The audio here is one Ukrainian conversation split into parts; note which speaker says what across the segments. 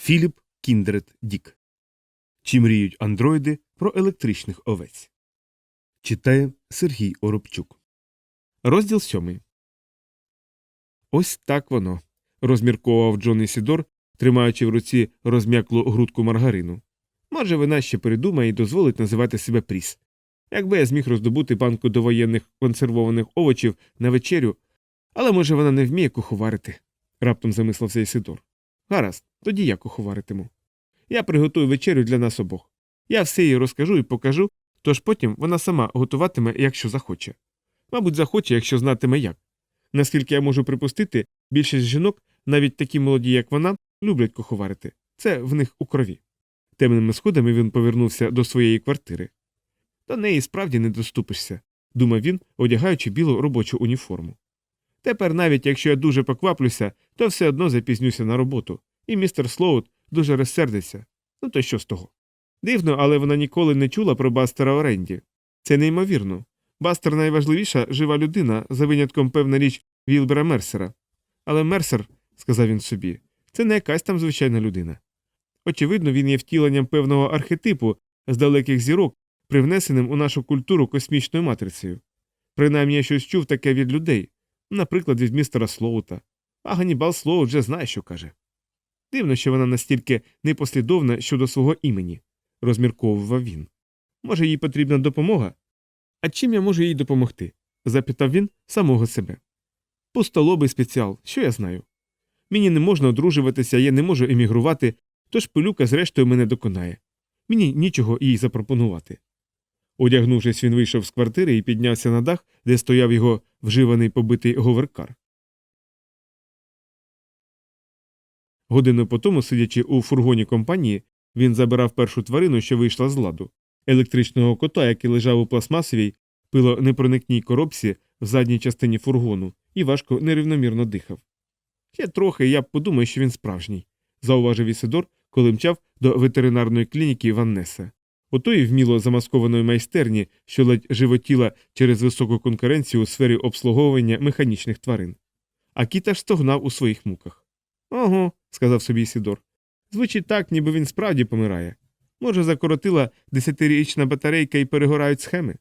Speaker 1: Філіп Кіндред Дік. Чи мріють андроїди про електричних овець? Читає Сергій Оробчук. Розділ сьомий. Ось так воно. розмірковував Джон Ісідор, тримаючи в руці розм'яклу грудку маргарину. Може, вона ще передумає і дозволить називати себе Пріс. Якби я зміг роздобути банку довоєнних консервованих овочів на вечерю, але може вона не вміє куховарити, раптом замислився Ісидор. Гаразд, тоді я куховаритиму. Я приготую вечерю для нас обох. Я все їй розкажу і покажу, тож потім вона сама готуватиме, якщо захоче. Мабуть, захоче, якщо знатиме як. Наскільки я можу припустити, більшість жінок, навіть такі молоді, як вона, люблять куховарити. Це в них у крові. Темними сходами він повернувся до своєї квартири. До неї справді не доступишся, думав він, одягаючи білу робочу уніформу. Тепер, навіть якщо я дуже покваплюся, то все одно запізнюся на роботу, і містер Слоут дуже розсердиться. Ну то що з того? Дивно, але вона ніколи не чула про Бастера Оренді. Це неймовірно. Бастер найважливіша жива людина, за винятком певна річ Вілбера Мерсера. Але Мерсер, сказав він собі, це не якась там звичайна людина. Очевидно, він є втіленням певного архетипу з далеких зірок, привнесеним у нашу культуру космічною матрицею. Принаймні я щось чув таке від людей, наприклад, від містера Слоута. А Ганібал Слоут вже знає, що каже. Дивно, що вона настільки непослідовна щодо свого імені, розмірковував він. Може, їй потрібна допомога? А чим я можу їй допомогти? запитав він самого себе. Пустолобий спеціал, що я знаю. Мені не можна одружуватися, я не можу емігрувати, тож пилюка, зрештою, мене доконає. Мені нічого їй запропонувати. Одягнувшись, він вийшов з квартири і піднявся на дах, де стояв його вживаний побитий говеркар. Годину по тому, сидячи у фургоні компанії, він забирав першу тварину, що вийшла з ладу електричного кота, який лежав у пластмасовій, пилонепроникній коробці в задній частині фургону, і важко нерівномірно дихав. Ще трохи я б подумав, що він справжній, зауважив Ісидор, коли мчав до ветеринарної клініки Ваннеса. Отої вміло замаскованої майстерні, що ледь животіла через високу конкуренцію у сфері обслуговування механічних тварин. А кіт аж стогнав у своїх муках. Ого, сказав собі Сідор. Звучить так, ніби він справді помирає. Може, закоротила десятирічна батарейка і перегорають схеми.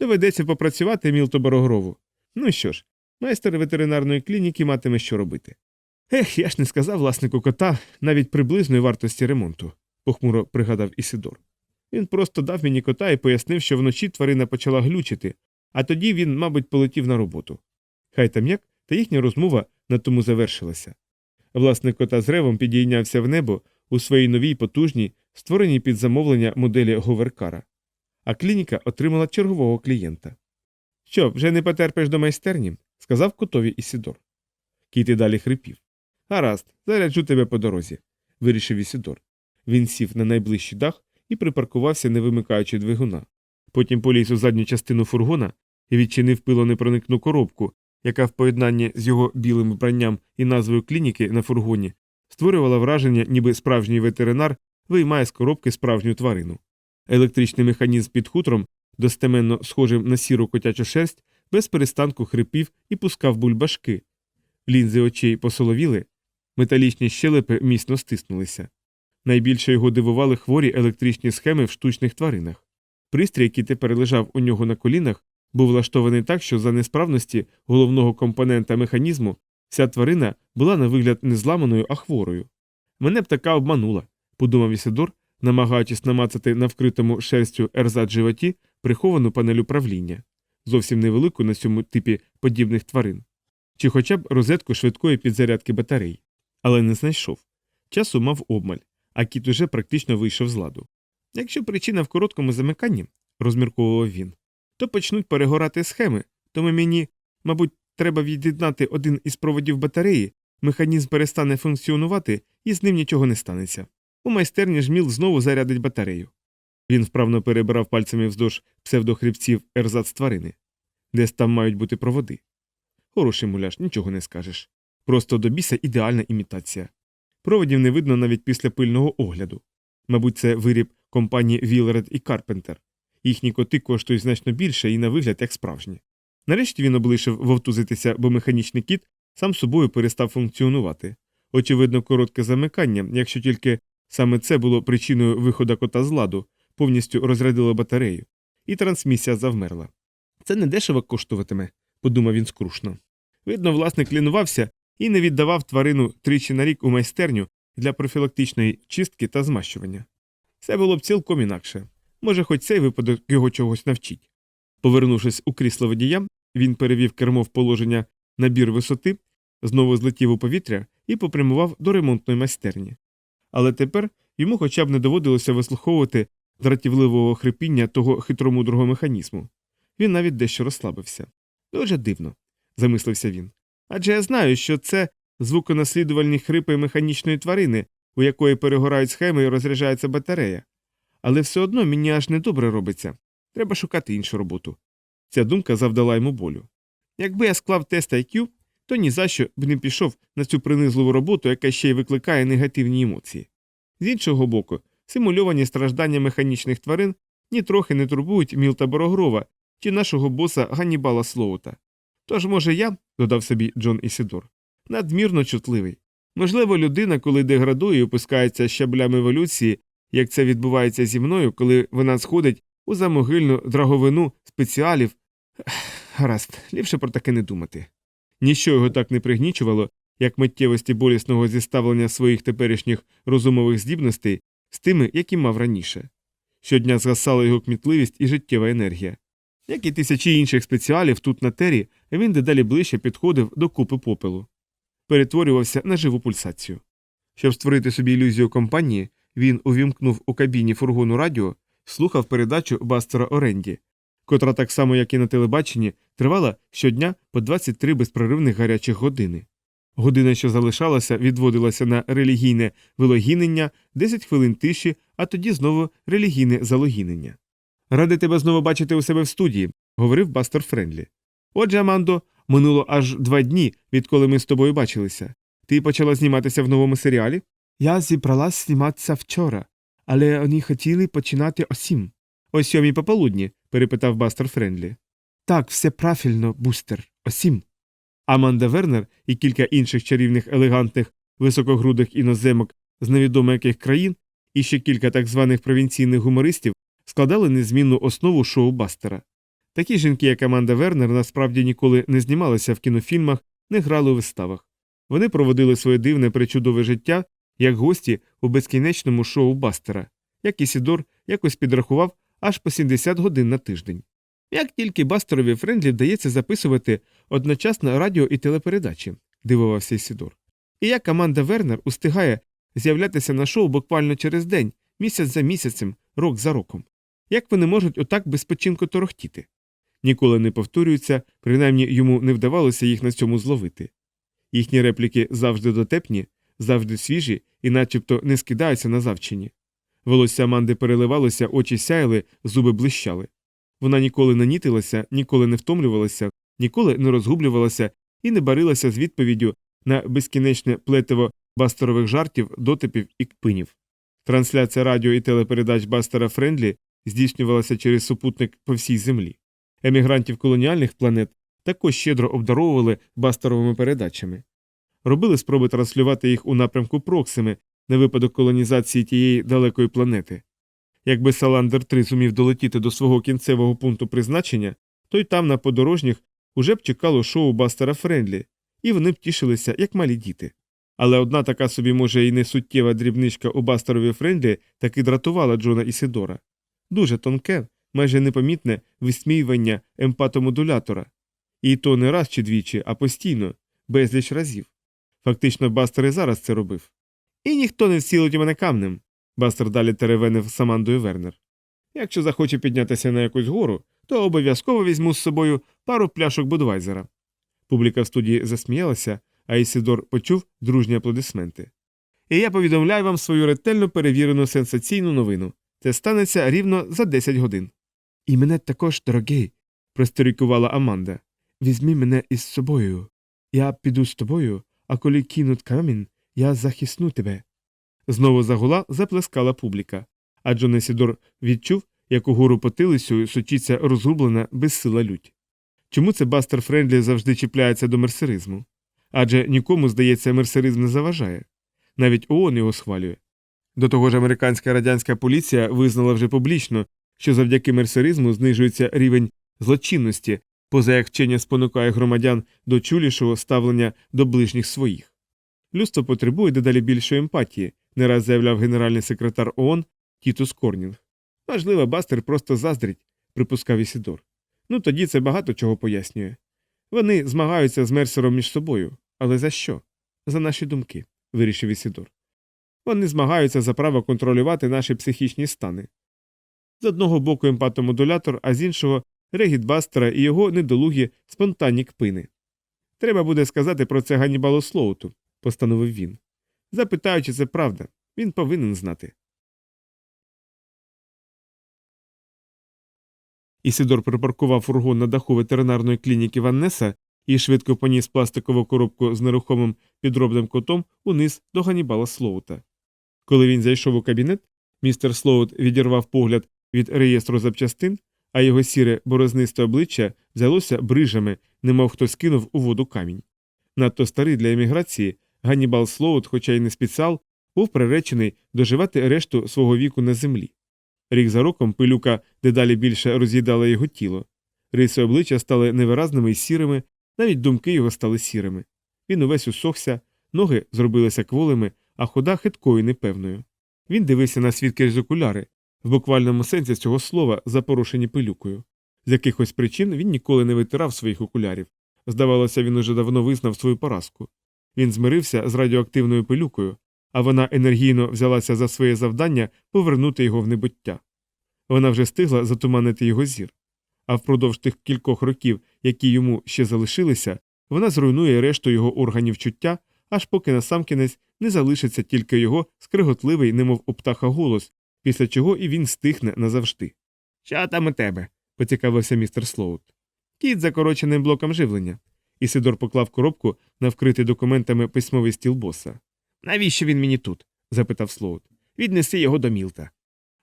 Speaker 1: Доведеться попрацювати Мілто Барогрову. Ну що ж, майстер ветеринарної клініки матиме що робити. Ех, я ж не сказав власнику кота навіть приблизної вартості ремонту, похмуро пригадав Ісидор. Він просто дав мені кота і пояснив, що вночі тварина почала глючити, а тоді він, мабуть, полетів на роботу. Хай там як, та їхня розмова на тому завершилася. Власник кота з ревом підійнявся в небо у своїй новій потужній, створеній під замовлення моделі Говеркара, а клініка отримала чергового клієнта. Що, вже не потерпиш до майстерні? сказав котові Ісідор. І далі хрипів. Гаразд, заряджу тебе по дорозі, вирішив Ісідор. Він сів на найближчий дах і припаркувався, не вимикаючи двигуна. Потім поліз у задню частину фургона і відчинив пилонепроникну коробку, яка в поєднанні з його білим вбранням і назвою клініки на фургоні створювала враження, ніби справжній ветеринар виймає з коробки справжню тварину. Електричний механізм під хутром, достеменно схожим на сіру котячу шерсть, без перестанку хрипів і пускав бульбашки. Лінзи очей посоловіли, металічні щелепи міцно стиснулися. Найбільше його дивували хворі електричні схеми в штучних тваринах. Пристрій, який тепер лежав у нього на колінах, був влаштований так, що за несправності головного компонента механізму вся тварина була на вигляд не зламаною, а хворою. Мене б така обманула, подумав Ісидор, намагаючись намацати на вкритому шерстю ерзат животі приховану панель управління, зовсім невелику на цьому типі подібних тварин, чи хоча б розетку швидкої підзарядки батарей. Але не знайшов. Часу мав обмаль, а кіт уже практично вийшов з ладу. Якщо причина в короткому замиканні, розмірковував він, то почнуть перегорати схеми, тому мені, мабуть, треба від'єднати один із проводів батареї, механізм перестане функціонувати і з ним нічого не станеться. У майстерні жміл знову зарядить батарею. Він вправно перебирав пальцями вздовж псевдохребців ерзац тварини. Десь там мають бути проводи. Хороший муляж, нічого не скажеш. Просто до біса ідеальна імітація. Проводів не видно навіть після пильного огляду. Мабуть, це виріб компанії Вілред і Карпентер. Їхні коти коштують значно більше і на вигляд як справжні. Нарешті він облишив вовтузитися, бо механічний кіт сам собою перестав функціонувати. Очевидно, коротке замикання, якщо тільки саме це було причиною виходу кота з ладу, повністю розрядило батарею, і трансмісія завмерла. Це не дешево коштуватиме, подумав він скрушно. Видно, власник лінувався і не віддавав тварину тричі на рік у майстерню для профілактичної чистки та змащування. Це було б цілком інакше. Може, хоч цей випадок його чогось навчить. Повернувшись у крісло водія, він перевів кермо в положення набір висоти, знову злетів у повітря і попрямував до ремонтної майстерні. Але тепер йому хоча б не доводилося вислуховувати дратівливого хрипіння того хитромудрого механізму. Він навіть дещо розслабився. Дуже дивно, замислився він. Адже я знаю, що це звуконаслідувальні хрипи механічної тварини, у якої перегорають схеми і розряджається батарея. Але все одно мені аж недобре робиться. Треба шукати іншу роботу. Ця думка завдала йому болю. Якби я склав тест IQ, то ні за що б не пішов на цю принизливу роботу, яка ще й викликає негативні емоції. З іншого боку, симульовані страждання механічних тварин нітрохи не турбують Мілта Борогрова чи нашого боса Ганнібала Слоута. Тож, може, я, додав собі Джон Ісідор, надмірно чутливий. Можливо, людина, коли деградує і опускається щаблями еволюції, як це відбувається зі мною, коли вона сходить у замогильну драговину спеціалів. Гаразд, ліпше про таке не думати. Ніщо його так не пригнічувало, як миттєвості болісного зіставлення своїх теперішніх розумових здібностей з тими, які мав раніше. Щодня згасала його кмітливість і життєва енергія. Як і тисячі інших спеціалів тут на тері, він дедалі ближче підходив до купи попелу, перетворювався на живу пульсацію. Щоб створити собі ілюзію компанії, він увімкнув у кабіні фургону радіо, слухав передачу Бастера Оренді, котра так само, як і на телебаченні, тривала щодня по 23 безпроривних гарячих години. Година, що залишалася, відводилася на релігійне вилогінення, 10 хвилин тиші, а тоді знову релігійне залогінення. Ради тебе знову бачити у себе в студії, говорив Бастер Френдлі. Отже, Амандо, минуло аж два дні, відколи ми з тобою бачилися. Ти почала зніматися в новому серіалі? Я зібралась зніматися вчора, але вони хотіли починати о сім. О сьомій пополудні? перепитав Бастер Френдлі. Так, все правильно, бустер, о сім. Аманда Вернер і кілька інших чарівних елегантних високогрудих іноземок з невідомо яких країн, і ще кілька так званих провінційних гумористів складали незмінну основу шоу Бастера. Такі жінки, як Аманда Вернер, насправді ніколи не знімалися в кінофільмах, не грали у виставах. Вони проводили своє дивне причудове життя як гості у безкінечному шоу Бастера, як Ісідор якось підрахував аж по 70 годин на тиждень. Як тільки Бастерові Френдлі вдається записувати одночасно радіо і телепередачі, дивувався Ісідор. І як команда Вернер устигає з'являтися на шоу буквально через день, місяць за місяцем, рок за роком. Як вони можуть отак безпочинку торохтіти? Ніколи не повторюються, принаймні йому не вдавалося їх на цьому зловити. Їхні репліки завжди дотепні, завжди свіжі і начебто не скидаються на завчині. Волосся Аманди переливалося, очі сяяли, зуби блищали. Вона ніколи не нітилася, ніколи не втомлювалася, ніколи не розгублювалася і не барилася з відповіддю на безкінечне плетиво бастерових жартів, дотипів і кпинів. Трансляція радіо і телепередач Бастера Френдлі здійснювалася через супутник по всій землі. Емігрантів колоніальних планет також щедро обдаровували бастеровими передачами. Робили спроби транслювати їх у напрямку Проксими на випадок колонізації тієї далекої планети. Якби Саландер 3 зумів долетіти до свого кінцевого пункту призначення, то й там на подорожніх уже б чекало шоу Бастера Френдлі, і вони б тішилися, як малі діти. Але одна така собі, може, і не суттєва дрібничка у Бастерові Френдлі таки дратувала Джона Ісидора. Дуже тонке, майже непомітне висміювання емпатомодулятора. І то не раз чи двічі, а постійно, безліч разів. Фактично, Бастер і зараз це робив. І ніхто не зцілить мене камнем. Бастер далі теревенив з Амандою Вернер. Якщо захоче піднятися на якусь гору, то обов'язково візьму з собою пару пляшок Будвайзера. Публіка в студії засміялася, а Ісідор почув дружні аплодисменти. І я повідомляю вам свою ретельно перевірену сенсаційну новину. Це станеться рівно за 10 годин. І мене також, дорогий, просторікувала Аманда. Візьми мене із собою. Я піду з тобою, а коли кинуть камінь, я захисну тебе. Знову загула заплескала публіка, а Джон Есідор відчув, як угору потилицю сочиться розгублена безсила лють. Чому це Бастер Френдлі завжди чіпляється до мерсеризму? Адже нікому, здається, мерсеризм не заважає. Навіть ООН його схвалює. До того ж, американська радянська поліція визнала вже публічно, що завдяки мерсеризму знижується рівень злочинності, поза як вчення спонукає громадян до чулішого ставлення до ближніх своїх. Людство потребує дедалі більшої емпатії, не раз заявляв генеральний секретар ООН Тітус Корнінг. Можливо, Бастер просто заздрить, припускав Ісідор. Ну тоді це багато чого пояснює. Вони змагаються з Мерсером між собою. Але за що? За наші думки, вирішив Ісідор. Вони змагаються за право контролювати наші психічні стани. З одного боку емпатомодулятор, а з іншого регіт Бастера і його недолугі спонтанні кпини. Треба буде сказати про це Ганнібалу Слоуту, постановив він. Запитаю, чи це правда, він повинен знати. Ісідор припаркував фургон на даху ветеринарної клініки Ваннеса і швидко поніс пластикову коробку з нерухомим підробним котом униз до Ганнібала Слоута. Коли він зайшов у кабінет, містер Слоут відірвав погляд від реєстру запчастин, а його сіре борознисте обличчя взялося брижами, немов хтось кинув у воду камінь. Надто старий для еміграції, Ганнібал Слоут, хоча й не спеціал, був приречений доживати решту свого віку на землі. Рік за роком пилюка дедалі більше роз'їдала його тіло. Риси обличчя стали невиразними і сірими, навіть думки його стали сірими. Він увесь усохся, ноги зробилися кволими, а хода хиткою непевною. Він дивився на світ крізь окуляри, в буквальному сенсі цього слова, запорошені пилюкою. З якихось причин він ніколи не витирав своїх окулярів. Здавалося, він уже давно визнав свою поразку. Він змирився з радіоактивною пилюкою, а вона енергійно взялася за своє завдання повернути його в небуття. Вона вже стигла затуманити його зір. А впродовж тих кількох років, які йому ще залишилися, вона зруйнує решту його органів чуття, аж поки насамкінець не залишиться тільки його скриготливий, немов у птаха голос, після чого і він стихне назавжди. Що там у тебе? поцікавився містер Слоут. Кіт закороченим блоком живлення. Ісидор поклав коробку на вкритий документами письмовий стіл боса. Навіщо він мені тут? запитав Слоут. Віднеси його до Мілта.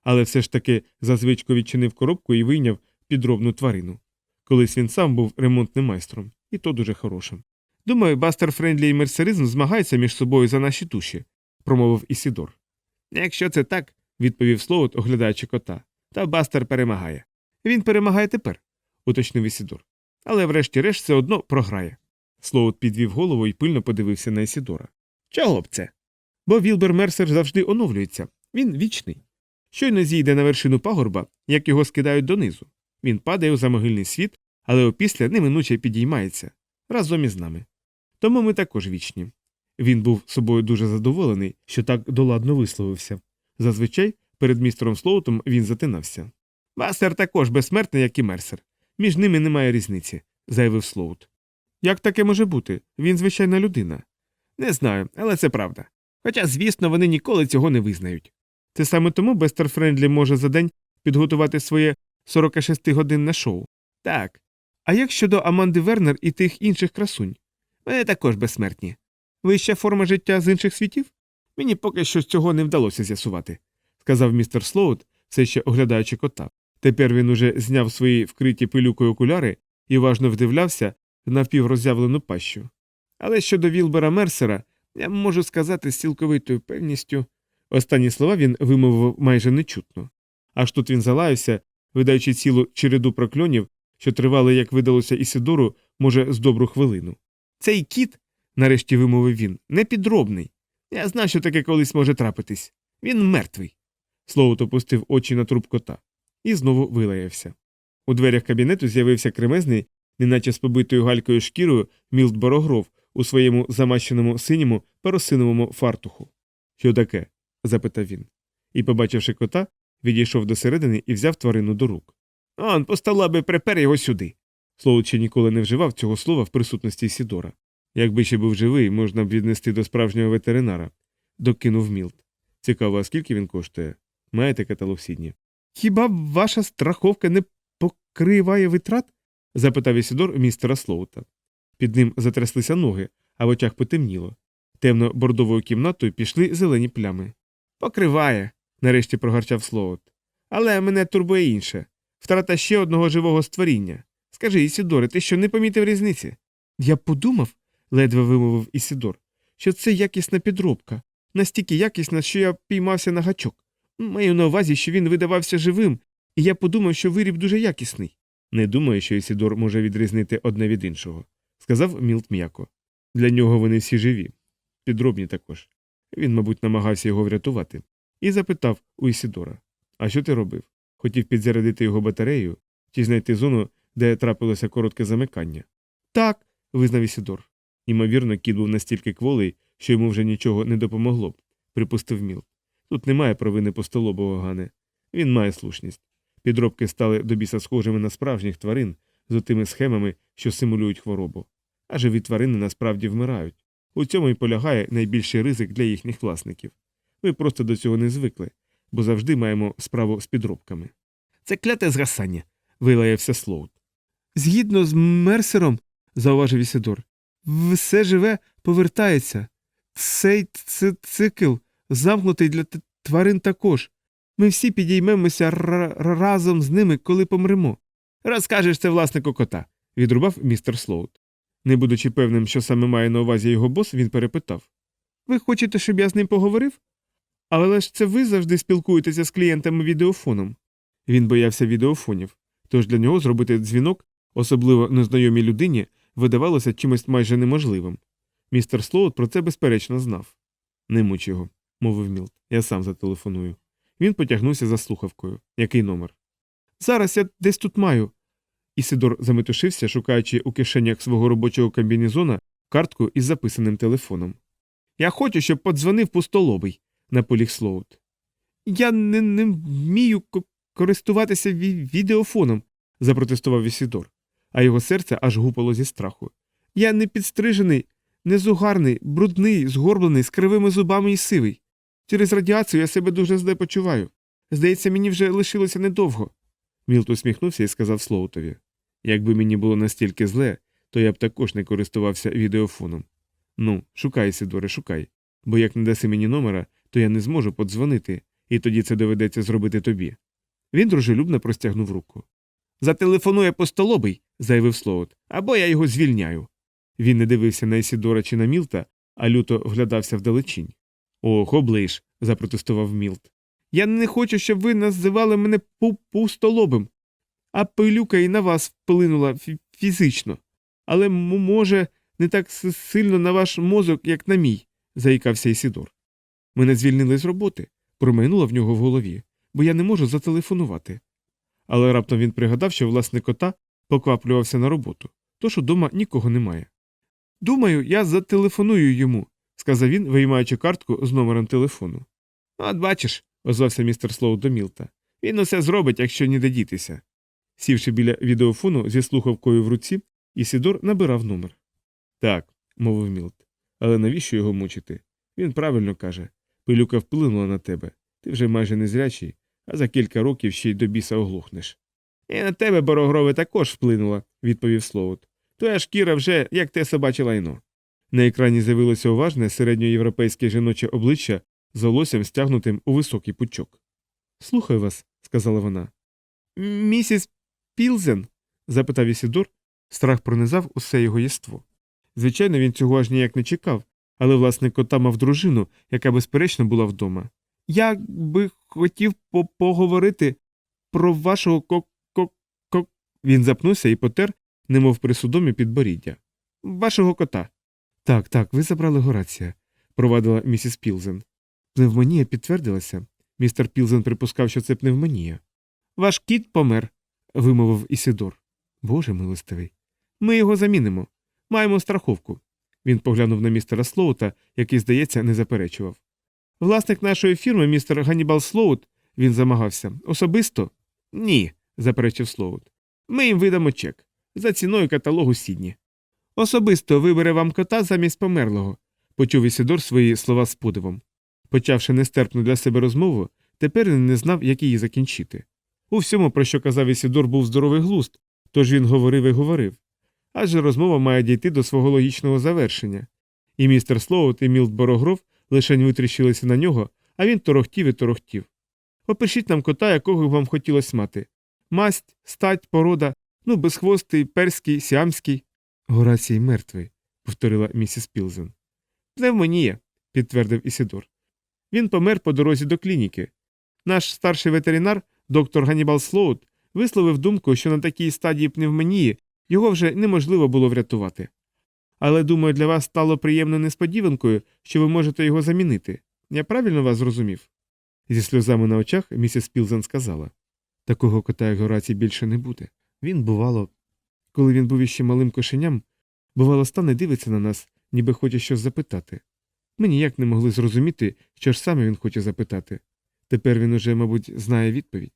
Speaker 1: Але все ж таки за звичку відчинив коробку і вийняв підробну тварину. Колись він сам був ремонтним майстром, і то дуже хорошим. Думаю, Бастер Френдлі і мерсеризм змагаються між собою за наші душі, промовив Ісідор. Якщо це так, відповів Слоут, оглядаючи кота, то Бастер перемагає. Він перемагає тепер, уточнив Ісідор. Але врешті-решт все одно програє. Слоут підвів голову і пильно подивився на Ісідора. Чого б це? Бо Вілбер Мерсер завжди оновлюється. Він вічний. Щойно зійде на вершину пагорба, як його скидають донизу. Він падає у замогильний світ, але опісля неминуче підіймається разом із нами. Тому ми також вічні. Він був собою дуже задоволений, що так доладно висловився. Зазвичай перед містером Слоутом він затинався. Бастер також безсмертний, як і мерсер. Між ними немає різниці, заявив Слоут. Як таке може бути? Він звичайна людина. Не знаю, але це правда. Хоча, звісно, вони ніколи цього не визнають. Це саме тому Бестер Френдлі може за день підготувати своє 46-годинне шоу. Так. А як щодо Аманди Вернер і тих інших красунь? Вони також безсмертні. Вища форма життя з інших світів? Мені поки що цього не вдалося з'ясувати, сказав містер Слоут, все ще оглядаючи кота. Тепер він уже зняв свої вкриті пилюкою окуляри і важно вдивлявся в напівроззявлену пащу. Але щодо Вілбера Мерсера, я можу сказати з цілковитою певністю. Останні слова він вимовив майже нечутно. Аж тут він залаявся, видаючи цілу череду прокльонів, що тривали, як видалося Ісидору, може, з добру хвилину. Цей кіт, нарешті вимовив він, не підробний. Я знав, що таке колись може трапитись. Він мертвий. Слоут опустив очі на труп кота і знову вилаявся. У дверях кабінету з'явився кремезний, неначе з побитою галькою шкірою, Мілт Борогров у своєму замащеному синьому парусиновому фартуху. Що таке? запитав він. І, побачивши кота, відійшов до середини і взяв тварину до рук. Он постала би припер його сюди. Слоут ще ніколи не вживав цього слова в присутності Сідора. Якби ще був живий, можна б віднести до справжнього ветеринара, докинув Мілт. Цікаво, а скільки він коштує? Маєте каталог Сідні? Хіба ваша страховка не покриває витрат? запитав Ісідор містера Слоута. Під ним затряслися ноги, а в очах потемніло. Темно бордовою кімнатою пішли зелені плями. Покриває, нарешті прогарчав Слоут. Але мене турбує інше втрата ще одного живого створіння. Скажи, Ісідоре, ти що не помітив різниці? Я подумав, ледве вимовив Ісідор, що це якісна підробка, настільки якісна, що я піймався на гачок. Маю на увазі, що він видавався живим, і я подумав, що виріб дуже якісний. Не думаю, що Ісідор може відрізнити одне від іншого, сказав Мілт м'яко. Для нього вони всі живі, підробні також. Він, мабуть, намагався його врятувати, і запитав у Ісідора А що ти робив? Хотів підзарядити його батарею чи знайти зону, де трапилося коротке замикання. Так, визнав Ісідор. Ймовірно, кіт був настільки кволий, що йому вже нічого не допомогло б, припустив Мілт. Тут немає провини постолобого Гане. Він має слушність. Підробки стали до біса схожими на справжніх тварин з отими схемами, що симулюють хворобу. А живі тварини насправді вмирають. У цьому й полягає найбільший ризик для їхніх власників. Ми просто до цього не звикли, бо завжди маємо справу з підробками. Це кляте згасання, вилаявся Слоут. Згідно з Мерсером, зауважив Ісидор, все живе повертається. Цей цикл замкнутий для тварин також. Ми всі підіймемося разом з ними, коли помремо. Розкажеш це власнику кота, відрубав містер Слоут. Не будучи певним, що саме має на увазі його бос, він перепитав Ви хочете, щоб я з ним поговорив? Але ж це ви завжди спілкуєтеся з клієнтами відеофоном. Він боявся відеофонів, тож для нього зробити дзвінок, особливо незнайомій людині, видавалося чимось майже неможливим. Містер Слоут про це безперечно знав. Не муч його, мовив Мілт. Я сам зателефоную. Він потягнувся за слухавкою. Який номер? Зараз я десь тут маю. Ісидор заметушився, шукаючи у кишенях свого робочого комбінезона картку із записаним телефоном. Я хочу, щоб подзвонив пустолобий, наполіг Слоут. Я не, не вмію користуватися ві- відеофоном, запротестував Ісидор, а його серце аж гупало зі страху. Я не підстрижений, незугарний, брудний, згорблений, з кривими зубами і сивий. Через радіацію я себе дуже зле почуваю. Здається, мені вже лишилося недовго. Мілт усміхнувся і сказав Слоутові Якби мені було настільки зле, то я б також не користувався відеофоном. Ну, шукай, Сидоре, шукай, бо як не даси мені номера, то я не зможу подзвонити, і тоді це доведеться зробити тобі. Він дружелюбно простягнув руку. Зателефонує постолобий, заявив Слоут, або я його звільняю. Він не дивився на Ісідора чи на Мілта, а люто вглядався вдалечінь. Ох, оближ, запротестував Мілт. Я не хочу, щоб ви називали мене пу- пустолобим, а пилюка і на вас вплинула фізично. Але, може, не так сильно на ваш мозок, як на мій, заїкався Ісідор. Мене звільнили з роботи, промайнуло в нього в голові, бо я не можу зателефонувати. Але раптом він пригадав, що власник кота покваплювався на роботу, тож удома нікого немає. Думаю, я зателефоную йому, сказав він, виймаючи картку з номером телефону. От бачиш, озвався містер Слоу до Мілта. Він усе зробить, якщо ніде дітися. Сівши біля відеофону зі слухавкою в руці, Ісідор набирав номер. Так, мовив Мілт. Але навіщо його мучити? Він правильно каже пилюка вплинула на тебе. Ти вже майже незрячий, а за кілька років ще й до біса оглухнеш. І на тебе, борогрове, також вплинула, відповів Слоут. Твоя шкіра вже як те собаче лайно. На екрані з'явилося уважне середньоєвропейське жіноче обличчя з волоссям стягнутим у високий пучок. Слухаю вас, сказала вона. Місіс Пілзен? запитав Ісідор. Страх пронизав усе його єство. Звичайно, він цього аж ніяк не чекав, але власник кота мав дружину, яка, безперечно, була вдома. Я би хотів по поговорити про вашого ко ко ко Він запнувся і потер, немов при судомі підборіддя. Вашого кота. Так, так, ви забрали Горація, провадила місіс Пілзен. Пневмонія підтвердилася. Містер Пілзен припускав, що це пневмонія. Ваш кіт помер, вимовив Ісидор. Боже милостивий. Ми його замінимо. Маємо страховку. Він поглянув на містера Слоута, який, здається, не заперечував. Власник нашої фірми, містер Ганнібал Слоут, він замагався. Особисто? Ні, заперечив Слоут. Ми їм видамо чек за ціною каталогу Сідні. Особисто вибере вам кота замість померлого, почув Ісідор свої слова з подивом. Почавши нестерпну для себе розмову, тепер він не знав, як її закінчити. У всьому, про що казав Ісідор, був здоровий глузд, тож він говорив і говорив. Адже розмова має дійти до свого логічного завершення. І містер Слоут і Мілт Борогров лишень витріщилися на нього, а він торохтів і торохтів. Опишіть нам кота, якого вам хотілося мати. Масть, стать, порода, ну, безхвостий, перський, сіамський. Горацій мертвий, повторила місіс Пілзен. Пневмонія, підтвердив Ісідор. Він помер по дорозі до клініки. Наш старший ветеринар, доктор Ганнібал Слоут, висловив думку, що на такій стадії пневмонії його вже неможливо було врятувати. Але, думаю, для вас стало приємною несподіванкою, що ви можете його замінити. Я правильно вас зрозумів? Зі сльозами на очах місіс Пілзен сказала такого кота, як Горацій, більше не буде. Він, бувало, коли він був іще малим кошеням, бувало, стане дивиться на нас, ніби хоче щось запитати. Ми ніяк не могли зрозуміти, що ж саме він хоче запитати. Тепер він уже, мабуть, знає відповідь.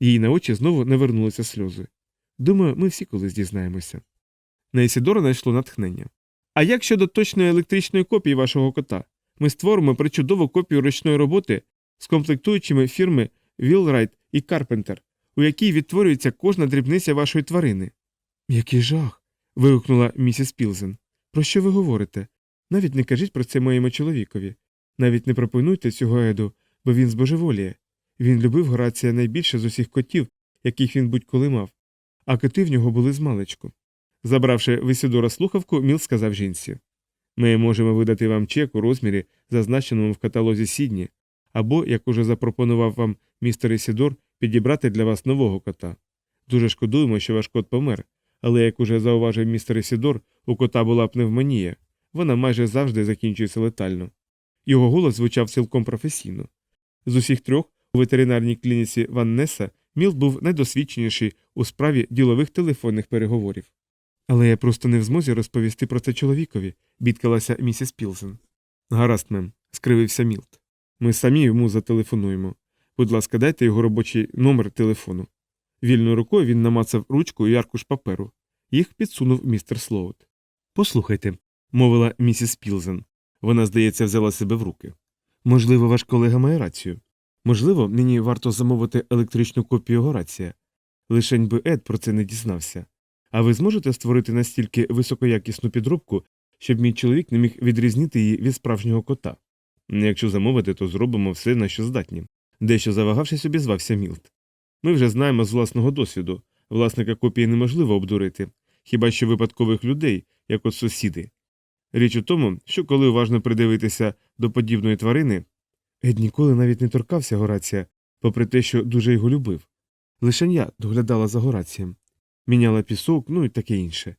Speaker 1: Їй на очі знову навернулися сльози. Думаю, ми всі колись дізнаємося. На Ісідора знайшло натхнення. А як щодо точної електричної копії вашого кота? Ми створимо причудову копію ручної роботи з комплектуючими фірми Wheelwright і Carpenter, у якій відтворюється кожна дрібниця вашої тварини. Який жах. вигукнула місіс Пілзен. Про що ви говорите? Навіть не кажіть про це моєму чоловікові. Навіть не пропонуйте цього Еду, бо він збожеволіє. Він любив Горація найбільше з усіх котів, яких він будь-коли мав, а коти в нього були з маличку. Забравши Висідора слухавку, Міл сказав жінці Ми можемо видати вам чек у розмірі, зазначеному в каталозі Сідні, або, як уже запропонував вам містер Ісідор, підібрати для вас нового кота. Дуже шкодуємо, що ваш кот помер, але, як уже зауважив містер Ісідор, у кота була пневмонія. Вона майже завжди закінчується летально. Його голос звучав цілком професійно. З усіх трьох у ветеринарній клініці Ваннеса Міл був найдосвідченіший у справі ділових телефонних переговорів. Але я просто не в змозі розповісти про це чоловікові, бідкалася місіс Пілсен. Гаразд, мем, скривився Мілт. Ми самі йому зателефонуємо. Будь ласка, дайте його робочий номер телефону. Вільною рукою він намацав ручку і аркуш паперу. Їх підсунув містер Слоут. Послухайте, мовила місіс Пілзен. Вона, здається, взяла себе в руки. Можливо, ваш колега має рацію. Можливо, мені варто замовити електричну копію Горація. Лишень би Ед про це не дізнався. А ви зможете створити настільки високоякісну підробку, щоб мій чоловік не міг відрізнити її від справжнього кота? Якщо замовити, то зробимо все, на що здатні. Дещо завагавшись, обізвався Мілт. Ми вже знаємо з власного досвіду власника копії неможливо обдурити, хіба що випадкових людей, як от сусіди. Річ у тому, що коли уважно придивитися до подібної тварини, Ед ніколи навіть не торкався Горація, попри те, що дуже його любив. Лишень я доглядала за Горацієм, міняла пісок, ну і таке інше.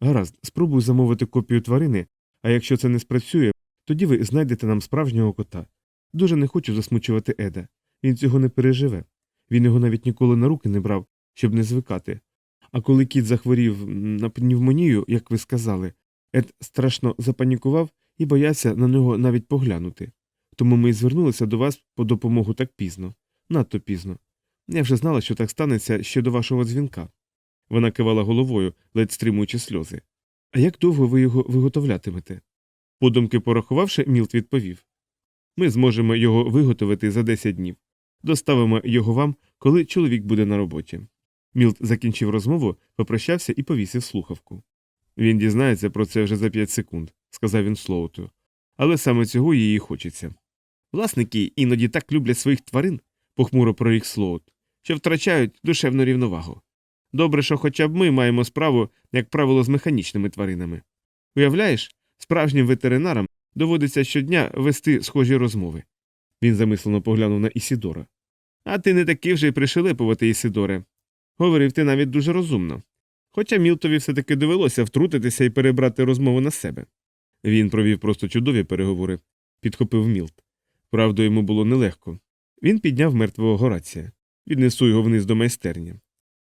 Speaker 1: Гаразд, спробуй замовити копію тварини, а якщо це не спрацює, тоді ви знайдете нам справжнього кота. Дуже не хочу засмучувати Еда. Він цього не переживе. Він його навіть ніколи на руки не брав, щоб не звикати. А коли кіт захворів на пневмонію, як ви сказали, Ед страшно запанікував і боявся на нього навіть поглянути. Тому ми й звернулися до вас по допомогу так пізно, надто пізно. Я вже знала, що так станеться ще до вашого дзвінка. Вона кивала головою, ледь стримуючи сльози. А як довго ви його виготовлятимете? Подумки порахувавши, Мілт відповів Ми зможемо його виготовити за 10 днів. Доставимо його вам, коли чоловік буде на роботі. Мілт закінчив розмову, попрощався і повісив слухавку. Він дізнається про це вже за 5 секунд, сказав він Слоуту. Але саме цього їй хочеться. Власники іноді так люблять своїх тварин, похмуро прорік Слоут, що втрачають душевну рівновагу. Добре, що хоча б ми маємо справу, як правило, з механічними тваринами. Уявляєш, справжнім ветеринарам доводиться щодня вести схожі розмови. Він замислено поглянув на Ісідора. А ти не такий вже й пришелепувати, Ісідоре. Говорив ти навіть дуже розумно. Хоча Мілтові все таки довелося втрутитися і перебрати розмову на себе. Він провів просто чудові переговори, підхопив Мілт. Правда, йому було нелегко. Він підняв мертвого Горація. Віднесу його вниз до майстерні.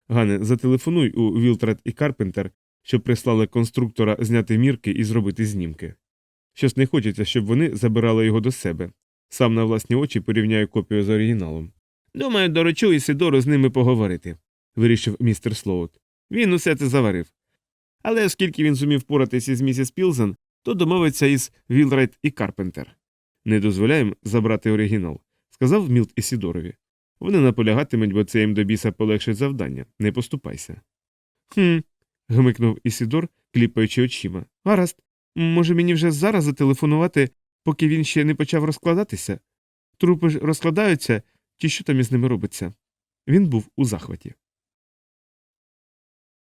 Speaker 1: Гане, зателефонуй у Вілтрат і Карпентер, щоб прислали конструктора зняти мірки і зробити знімки. Щось не хочеться, щоб вони забирали його до себе. Сам на власні очі порівняю копію з оригіналом. Думаю, доручу Ісидору з ними поговорити, вирішив містер Слоут. Він усе це заварив. Але оскільки він зумів поратися із місіс Пілзен, то домовиться із Вілрайт і Карпентер. Не дозволяємо забрати оригінал, сказав Мілт Ісідорові. Вони наполягатимуть, бо це їм до біса полегшить завдання. Не поступайся. Хм. гмикнув Ісідор, кліпаючи очима. Гаразд. Може, мені вже зараз зателефонувати, поки він ще не почав розкладатися? Трупи ж розкладаються, чи що там із ними робиться? Він був у захваті.